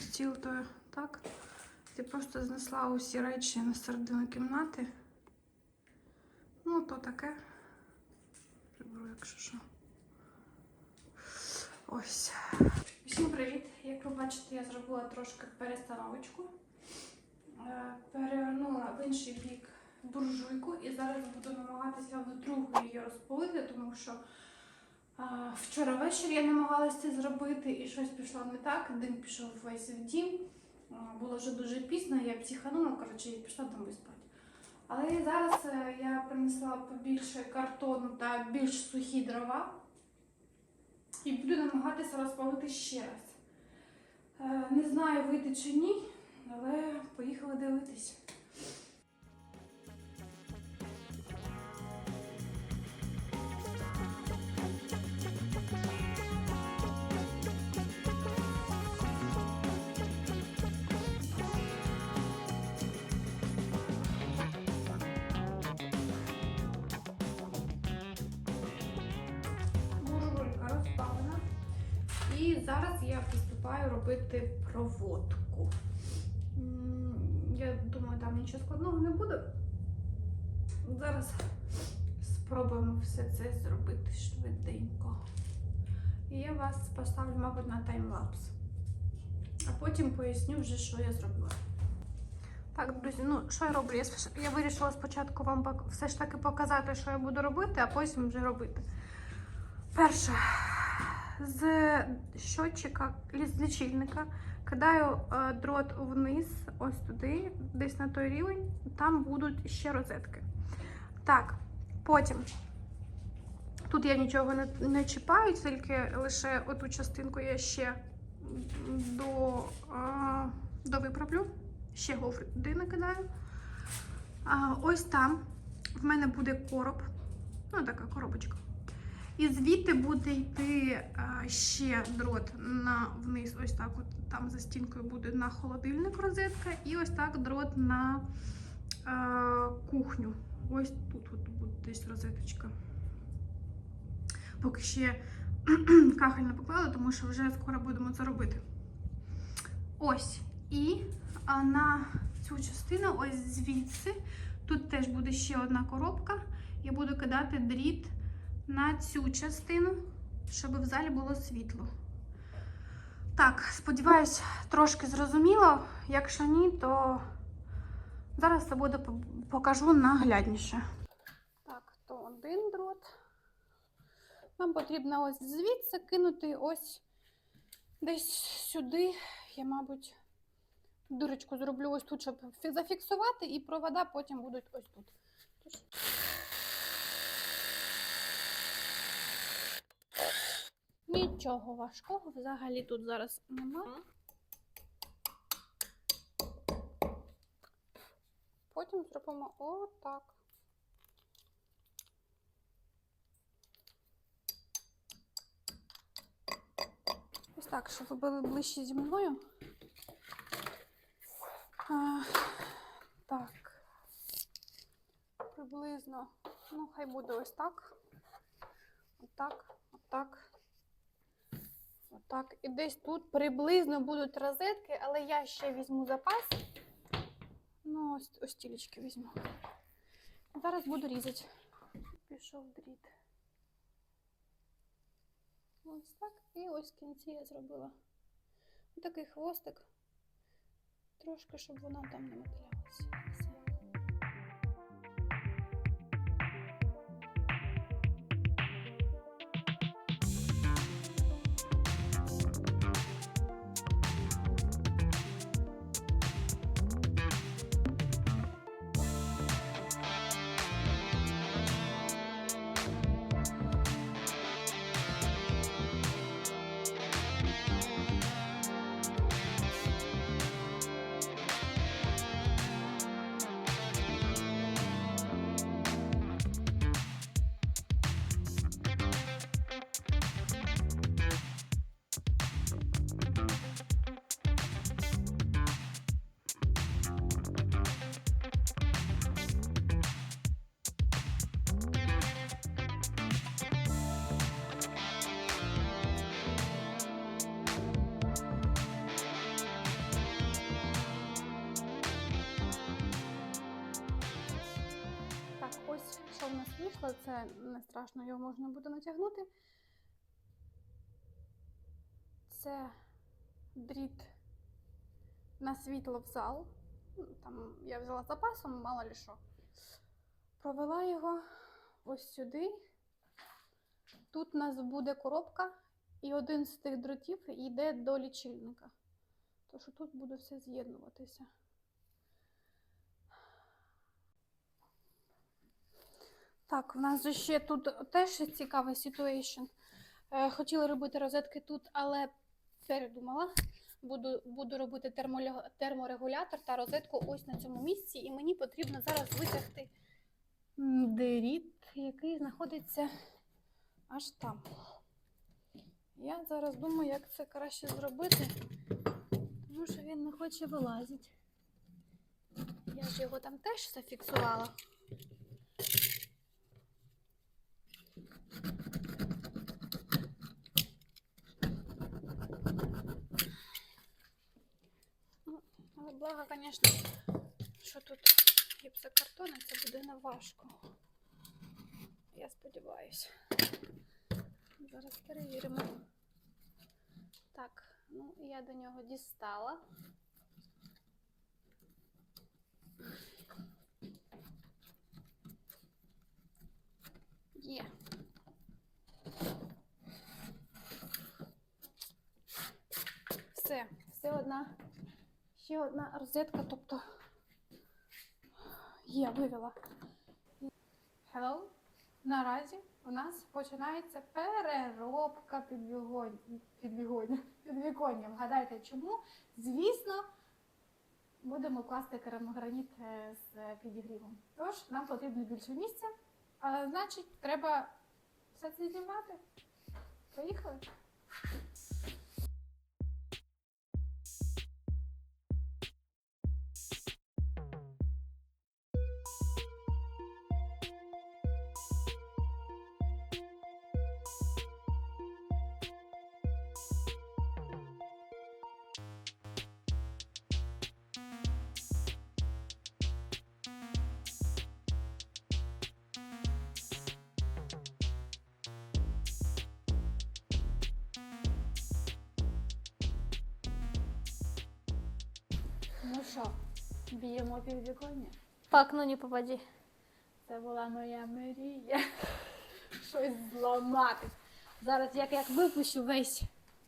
Цікаво. Стіл то так. Ти просто знесла усі речі на середину кімнати. Ну, то таке. Приберу, якщо що. Ось. Всім привіт! Як ви бачите, я зробила трошки перестановочку. Е, Перевернула в інший бік буржуйку і зараз буду намагатися вдруге її розпалити, тому що вчора ввечері я намагалася це зробити і щось пішло не так. Дим пішов весь в дім. Було вже дуже пізно, я психанула, коротше, і пішла домой спати. Але зараз е, я принесла побільше картону та більш сухі дрова і буду намагатися розпалити ще раз. Е, Не знаю, вийде чи ні, але поїхали дивитись. І зараз я приступаю робити проводку. Я думаю, там нічого складного не буде. Зараз спробуємо все це зробити швиденько. І я вас поставлю, мабуть, на таймлапс. А потім поясню вже, що я зробила. Так, друзі, ну що я роблю? Я вирішила спочатку вам все ж таки показати, що я буду робити, а потім вже робити. Перше, з щотчика, з лічильника кидаю е, дрот вниз, ось туди, десь на той рівень, там будуть ще розетки. Так, потім. Тут я нічого не, не чіпаю, тільки лише оту частинку я ще до, е, довиправлю. Ще гофри накидаю. А, ось там в мене буде короб. Ну, така коробочка. І звідти буде йти ще дрот на вниз, ось так. От там за стінкою буде на холодильник розетка, і ось так дрот на кухню. Ось тут от буде десь розеточка. Поки ще кахель не поклала, тому що вже скоро будемо це робити. Ось. І на цю частину, ось звідси, тут теж буде ще одна коробка. Я буду кидати дріт на цю частину, щоб в залі було світло. Так, сподіваюсь, трошки зрозуміло. Якщо ні, то зараз це буде покажу наглядніше. Так, то один дрот. Нам потрібно ось звідси кинути ось десь сюди. Я, мабуть, дирочку зроблю ось тут, щоб зафіксувати, і провода потім будуть ось тут. Нічого важкого взагалі тут зараз немає. Потім зробимо отак. Ось так, щоб ви були ближче зі мною. А, так. Приблизно, ну, хай буде ось так. Отак, отак. Отак. І десь тут приблизно будуть розетки, але я ще візьму запас. Ну, ось, ось тілечки візьму. Зараз буду різати. Пішов дріт. Ось так. І ось кінці я зробила такий хвостик. Трошки, щоб вона там не мотилялася. В нас вийшло, це не страшно, його можна буде натягнути. Це дріт на світло в зал. Ну, Там я взяла запасом, мало ли що. Провела його ось сюди. Тут у нас буде коробка, і один з тих дротів йде до лічильника. Тож тут буде все з'єднуватися. Так, в нас ще тут теж цікавий ситуейшн. Е, Хотіла робити розетки тут, але передумала. Буду, буду робити терморегулятор та розетку ось на цьому місці, і мені потрібно зараз витягти дріт, який знаходиться аж там. Я зараз думаю, як це краще зробити, тому що він не хоче вилазити. Я ж його там теж зафіксувала. Ну, але благо, звісно, що тут гіпсокартон, і це буде не важко. Я сподіваюся. Зараз перевіримо. Так, ну я до нього дістала. Є. Все одна, ще одна розетка, тобто є, вивела. Hello. Наразі у нас починається переробка підвігонь... підвігоння. підвіконня. Вгадайте чому? Звісно, будемо класти керамограніт е, з підігрівом. Тож нам потрібно більше місця, а значить, треба все це знімати. Поїхали. Що, б'ємо підвіконня? Так, ну не попади. Це була моя мрія. Щось зламати. Зараз як, як випущу весь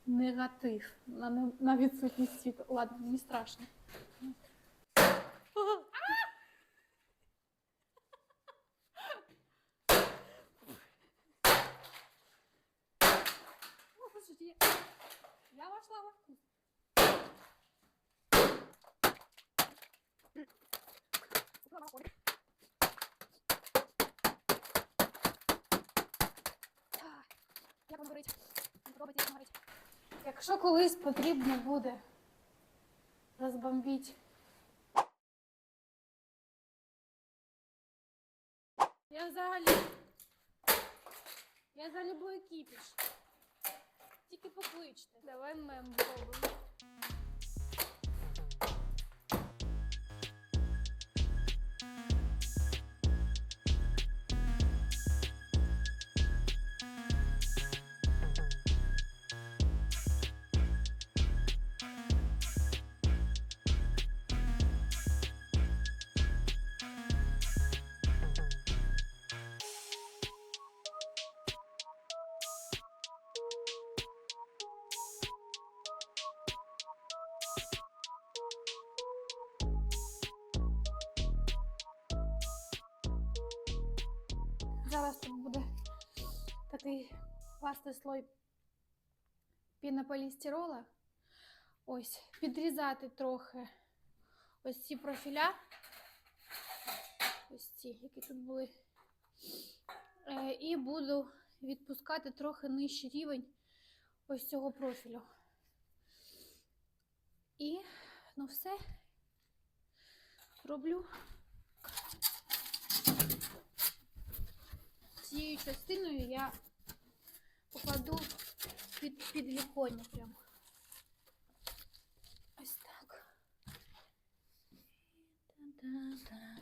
негатив на, на відсутність світу. Ладно, не страшно. Я, я вошла во вкус. Як вам горить? Попробуйте, як горить. Якщо колись потрібно буде розбомбити. Я взагалі. Я за любой кіпіш. Тільки покличте. Давай мем попробуем. Зараз тут буде такий класний слой пінополістирола. Ось, підрізати трохи ось ці профіля. Ось ці, які тут були. Е, і буду відпускати трохи нижчий рівень ось цього профілю. І, ну все, роблю цією частиною я покладу під, під віконня прямо. Ось так. Та-да-да.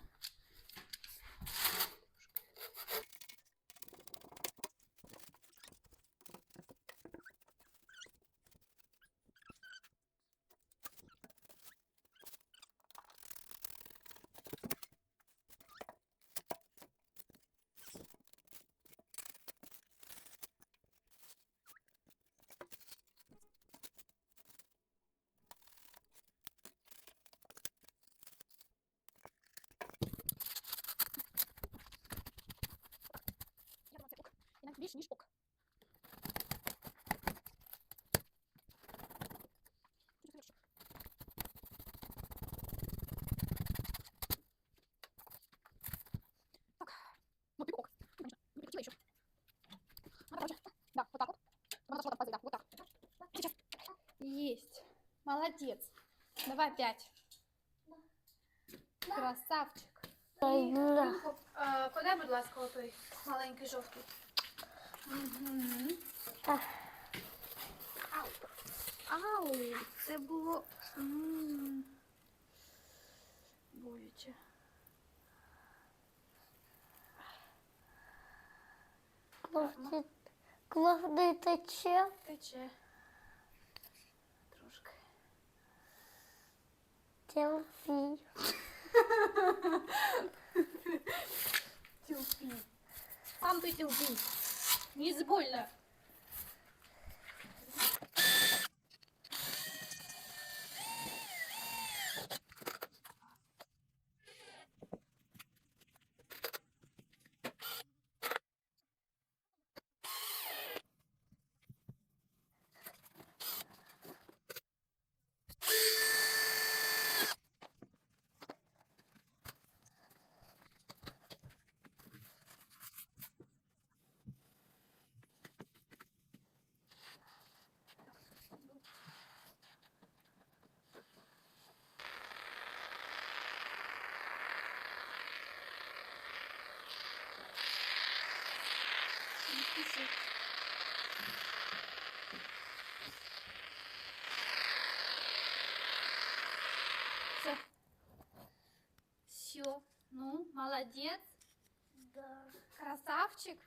більш не шпок. Так, ну пипок. ок. Не прикрутила еще. Она короче, да, вот так вот. Вот нашла так, да, вот так. Сейчас. Есть. Молодец. Давай пять. Красавчик. Да. А, куда будь ласка, той маленький жовтий? Угу. Ау. Ау, це було. м, Боляче. Клади, клади тече. Тече. Трошки. Телфі. Тюфи. Сам ты тюфи. Не больно. Спіши. Все. Все. Ну, молодец. Да. Красавчик.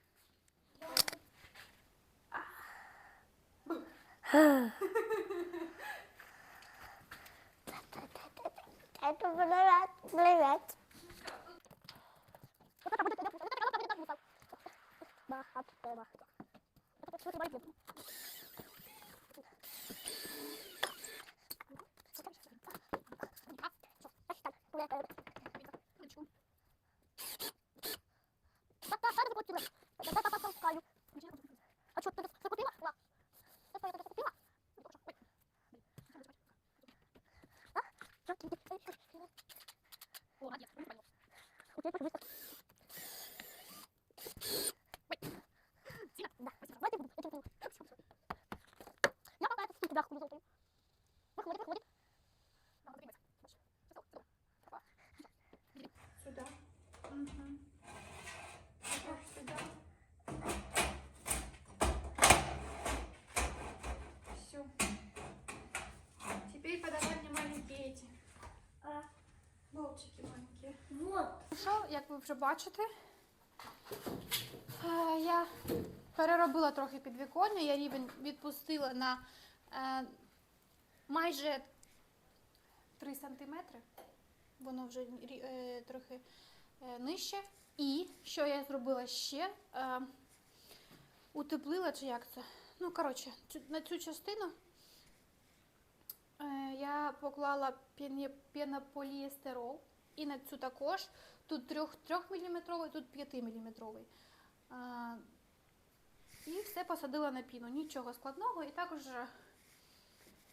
Это вже бачите, е, я переробила трохи підвіконня, я рівень відпустила на е, майже 3 сантиметри. Воно вже е, трохи нижче. І що я зробила ще? Утеплила чи як це? Ну, коротше, на цю частину я поклала пенополіестерол. І на цю також. Тут 3, 3 мм, тут 5 мм. І все посадила на піну. Нічого складного. І також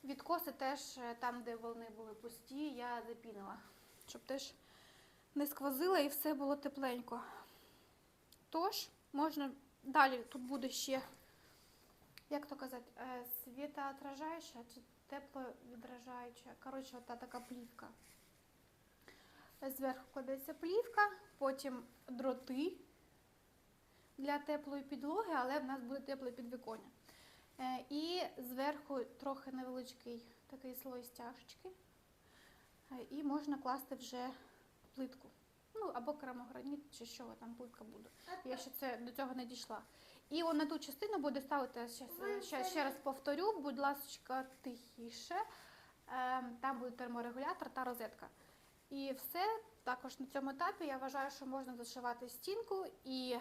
відкоси теж е, там, де вони були пусті, я запінила. Щоб теж не сквозило і все було тепленько. Тож, можна далі тут буде ще, як то казати, е, світоотражаюча чи тепловідражаюча. Коротше, ота така плівка. Зверху кладеться плівка, потім дроти для теплої підлоги, але в нас буде тепле підвіконня. Е, І зверху трохи невеличкий такий слой стяжечки. Е, І можна класти вже плитку. Ну, або керамограніт, чи що там плитка буде. Я ще це до цього не дійшла. І на ту частину буде ставити, ще, ще, ще раз повторю, будь ласка, тихіше. Е, Там буде терморегулятор та розетка. І все також на цьому етапі я вважаю, що можна зашивати стінку і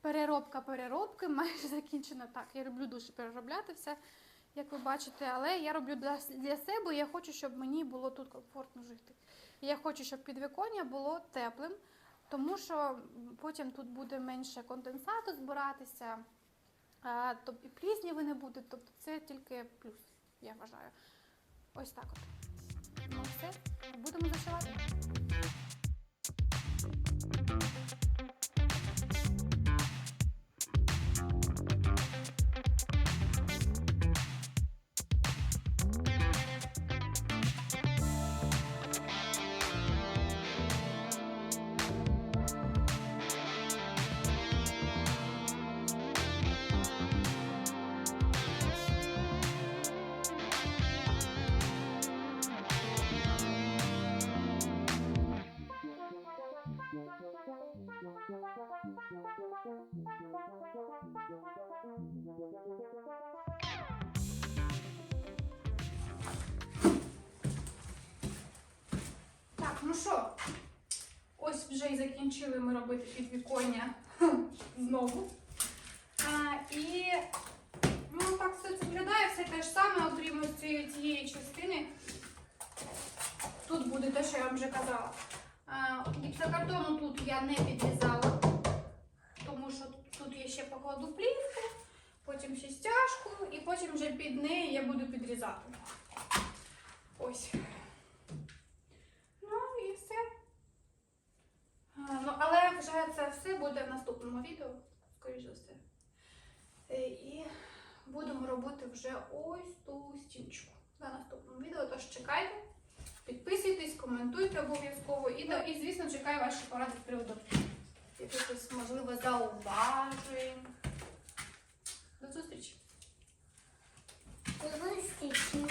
переробка переробки майже закінчена. Так, я люблю дуже переробляти все, як ви бачите, але я роблю для, для себе. Я хочу, щоб мені було тут комфортно жити. Я хочу, щоб підвіконня було теплим, тому що потім тут буде менше конденсату збиратися, а, то і плісняви не буде. Тобто це тільки плюс, я вважаю. Ось так от. Ну все, будемо зашивати. Що, ось вже і закінчили ми робити підвіконня знову. А, і ну, так все це виглядає, все те ж саме, окрім ось цієї, цієї частини. Тут буде те, що я вам вже казала. А, Гіпсокартону тут я не підрізала, тому що тут я ще покладу плівку, потім ще стяжку, і потім вже під неї я буду підрізати. Ось. Ну і все. А, Ну, але вже це все буде в наступному відео, скоріш. Е, І будемо робити вже ось ту стіночку на наступному відео. Тож чекайте, підписуйтесь, коментуйте обов'язково. І, і звісно, чекаю ваші поради з приводу якихось, можливо, зауважень. До зустрічі! До зустрічі.